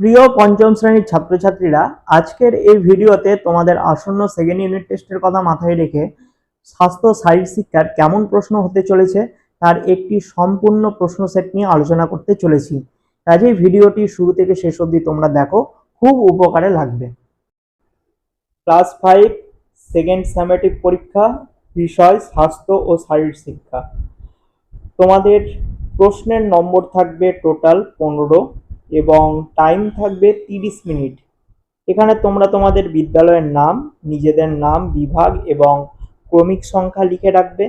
প্রিয় পঞ্চম শ্রেণির ছাত্রছাত্রীরা, আজকের এই ভিডিওতে তোমাদের আসন্ন সেকেন্ড ইউনিট টেস্টের কথা মাথায় রেখে স্বাস্থ্য শারীর শিক্ষার কেমন প্রশ্ন হতে চলেছে, তার একটি সম্পূর্ণ প্রশ্ন সেট নিয়ে আলোচনা করতে চলেছি। কাজেই ভিডিওটি শুরু থেকে শেষ অবধি তোমরা দেখো, খুব উপকারে লাগবে। ক্লাস ফাইভ সেকেন্ড সেমেটিক পরীক্ষা, বিষয় স্বাস্থ্য ও শারীর শিক্ষা। তোমাদের প্রশ্নের নম্বর থাকবে টোটাল পনেরো। এবং টাইম থাকবে তিরিশ মিনিট। এখানে তোমরা তোমাদের বিদ্যালয়ের নাম, নিজেদের নাম, বিভাগ এবং ক্রমিক সংখ্যা লিখে রাখবে।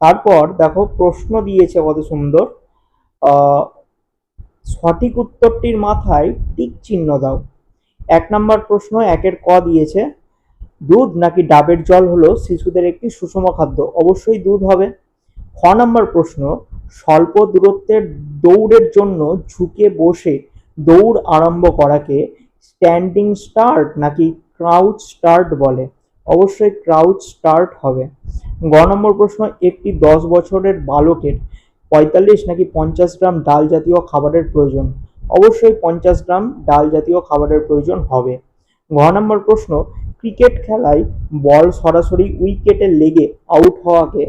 তারপর দেখো প্রশ্ন দিয়েছে কত সুন্দর। সঠিক উত্তরটির মাথায় টিক চিহ্ন দাও। এক নম্বর প্রশ্ন একের ক দিয়েছে, দুধ নাকি ডাবের জল হলো শিশুদের একটি সুষম খাদ্য? অবশ্যই দুধ হবে। খ নম্বর প্রশ্ন স্বল্প দূরত্বের দৌড়ের জন্য ঝুঁকে বসে দৌড় আরম্ভ করাকে স্ট্যান্ডিং স্টার্ট নাকি ক্রাউচ স্টার্ট বলে। অবশ্যই ক্রাউচ স্টার্ট হবে। গ নম্বর প্রশ্ন, একটি দশ বছরের বালকের পঁয়তাল্লিশ নাকি পঞ্চাশ গ্রাম ডাল জাতীয় খাবারের প্রয়োজন? অবশ্যই পঞ্চাশ গ্রাম ডাল জাতীয় খাবারের প্রয়োজন হবে। ঘ নম্বর প্রশ্ন, ক্রিকেট খেলায় বল সরাসরি উইকেটে লেগে আউট হওয়াকে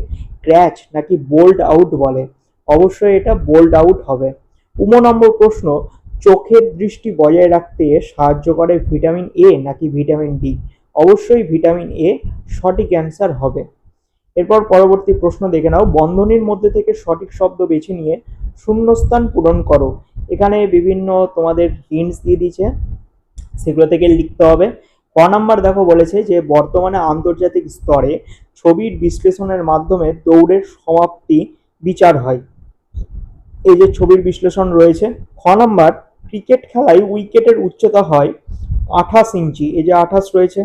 ক্র্যাচ নাকি বোল্ড আউট বলে? অবশ্যই এটা বোল্ড আউট হবে। উম নম্বর প্রশ্ন, চোখের দৃষ্টি বজায় রাখতে সাহায্য করে ভিটামিন এ নাকি ভিটামিন ডি অবশ্যই ভিটামিন এ সঠিক অ্যান্সার হবে। এরপর পরবর্তী প্রশ্ন দেখে নাও। বন্ধনীর মধ্যে থেকে সঠিক শব্দ বেছে নিয়ে শূন্যস্থান পূরণ করো। এখানে বিভিন্ন তোমাদের হিন্টস দিয়ে দিয়েছে। সেগুলো থেকে লিখতে হবে। ক নাম্বার দেখো বলেছে যে, বর্তমানে আন্তর্জাতিক স্তরে ছবির বিশ্লেষণের মাধ্যমে দৌড়ের সমাপ্তি বিচার হয়। এই যে ছবির বিশ্লেষণ রয়েছে, খ নাম্বার, ক্রিকেট খেলায় উইকেটের উচ্চতা হয় আঠাশ ইঞ্চি। এই যে আঠাশ রয়েছে,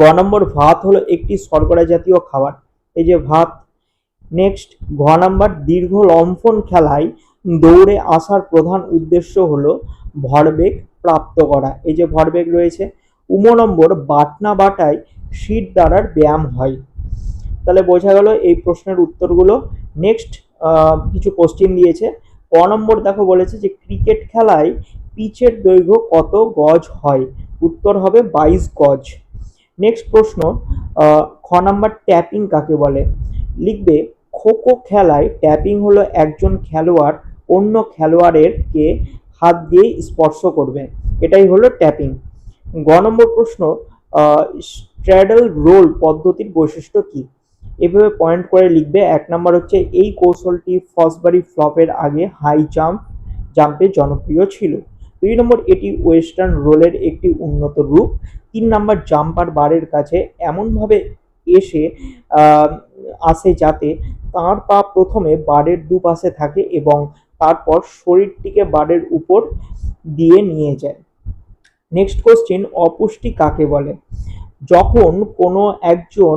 গ নম্বর, ভাত হলো একটি শর্করা জাতীয় খাবার। এই যে ভাত, নেক্সট, ঘ নাম্বার, দীর্ঘ লম্ফন খেলায় দৌড়ে আসার প্রধান উদ্দেশ্য হলো ভরবেগ প্রাপ্ত করা। এই যে ভরবেগ রয়েছে, উম নম্বর, বাটনা বাটায় শীত দ্বারার ব্যায়াম হয়। তাহলে বোঝা গেল এই প্রশ্নের উত্তরগুলো। নেক্সট কিছু কোশ্চেন দিয়েছে। ক নম্বর দেখো বলেছে যে ক্রিকেট খেলায় পিচের দৈর্ঘ্য কত গজ হয়? উত্তর হবে বাইশ গজ। নেক্সট প্রশ্ন খ নাম্বার ট্যাপিং কাকে বলে? লিখবে, খো খো খেলায় ট্যাপিং হলো একজন খেলোয়াড় অন্য খেলোয়াড়েরকে হাত দিয়ে স্পর্শ করবে। এটাই হলো ট্যাপিং গ নম্বর প্রশ্ন স্ট্র্যাডল রোল পদ্ধতির বৈশিষ্ট্য কি? এভাবে পয়েন্ট করে লিখবে, এক নম্বর হচ্ছে, এই কৌশলটি ফসবারি ফ্লপের আগে হাই জাম্প জাম্পে জনপ্রিয় ছিল। দুই নম্বর, এটি ওয়েস্টার্ন রোলের একটি উন্নত রূপ। তিন নম্বর জাম্পার বারের কাছে এমনভাবে এসে আসে যাতে তার পা প্রথমে বারের দুপাশে থাকে এবং তারপর শরীরটিকে বারের উপর দিয়ে নিয়ে যায়। নেক্সট কোশ্চেন অপুষ্টি কাকে বলে? যখন কোনো একজন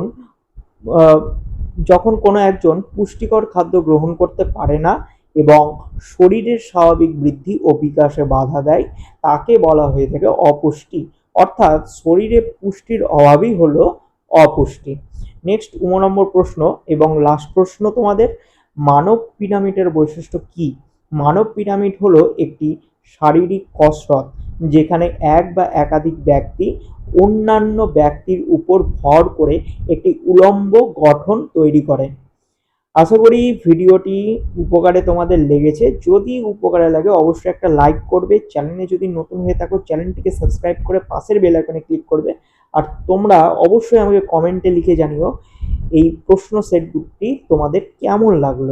যখন কোনো একজন পুষ্টিকর খাদ্য গ্রহণ করতে পারে না এবং শরীরের স্বাভাবিক বৃদ্ধি ও বিকাশে বাধা দেয়, তাকে বলা হয়ে থাকে অপুষ্টি। অর্থাৎ শরীরে পুষ্টির অভাবই হলো অপুষ্টি। নেক্সট উম নম্বর প্রশ্ন এবং লাস্ট প্রশ্ন তোমাদের। মানব পিরামিডের বৈশিষ্ট্য কি? মানব পিরামিড হলো একটি শারীরিক কসরত। যেখানে এক বা একাধিক ব্যক্তি অন্যান্য ব্যক্তির উপর ভর করে একটি উলম্ব গঠন তৈরি করে। আশা করি ভিডিওটি উপকারে তোমাদের লেগেছে। যদি উপকারে লাগে, অবশ্যই একটা লাইক করবে। চ্যানেলে যদি নতুন হয়ে থাকো, চ্যানেলটিকে সাবস্ক্রাইব করে পাশের বেল আইকনে ক্লিক করবে। আর তোমরা অবশ্যই আমাকে কমেন্টে লিখে জানিও এই প্রশ্ন সেটগুলি তোমাদের কেমন লাগল।